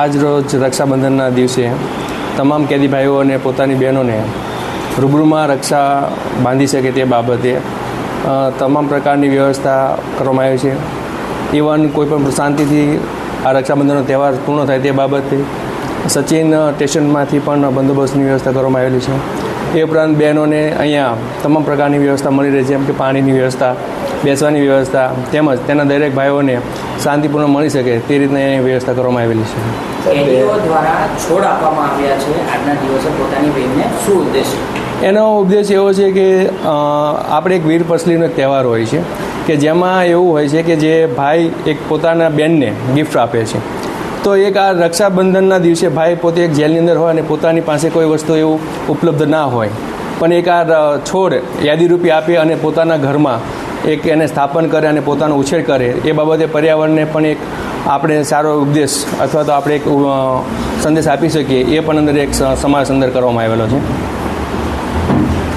આજ રોજ રક્ષાબંધનના દિવસે તમામ કેદી ભાઈઓ અને પોતાની બહેનોને રૂબરૂમાં રક્ષા બાંધી શકે તે બાબતે તમામ પ્રકારની વ્યવસ્થા કરવામાં આવી છે. ઇવન કોઈપણ શાંતિથી આ રક્ષાબંધનનો તહેવાર પૂર્ણ થાય તે બાબતે સચિન સ્ટેશનમાંથી પણ બંદોબસ્તની વ્યવસ્થા કરવામાં આવેલી છે. એ ઉપરાંત બહેનોને અહીંયા તમામ પ્રકારની વ્યવસ્થા મળી રહી છે, જેમ કે પાણીની વ્યવસ્થા બેસવાની વ્યવસ્થા તેમજ તેના દરેક ભાઈઓને શાંતિપૂર્ણ મળી શકે તે રીતના એની વ્યવસ્થા કરવામાં આવેલી છે. દ્વારા છોડ આપવામાં આવ્યા છે. આજના દિવસે પોતાની બહેનને શું ઉદ્દેશ? એનો ઉદ્દેશ એવો છે કે આપણે એક વીર પસલીનો તહેવાર હોય છે કે જેમાં એવું હોય છે કે જે ભાઈ એક પોતાના બેનને ગિફ્ટ આપે છે. તો એક આ રક્ષાબંધનના દિવસે ભાઈ પોતે એક જેલની અંદર હોય અને પોતાની પાસે કોઈ વસ્તુ એવું ઉપલબ્ધ ના હોય. પણ એક આ છોડ યાદીરૂપી આપે અને પોતાના ઘરમાં એક એને સ્થાપન કરે અને પોતાનો ઉછેર કરે, એ બાબતે પર્યાવરણને પણ એક આપણે સારો ઉપદેશ અથવા તો આપણે એક સંદેશ આપી શકીએ, એ પણ અંદર એક સમાજ અંદર કરવામાં આવેલો છે.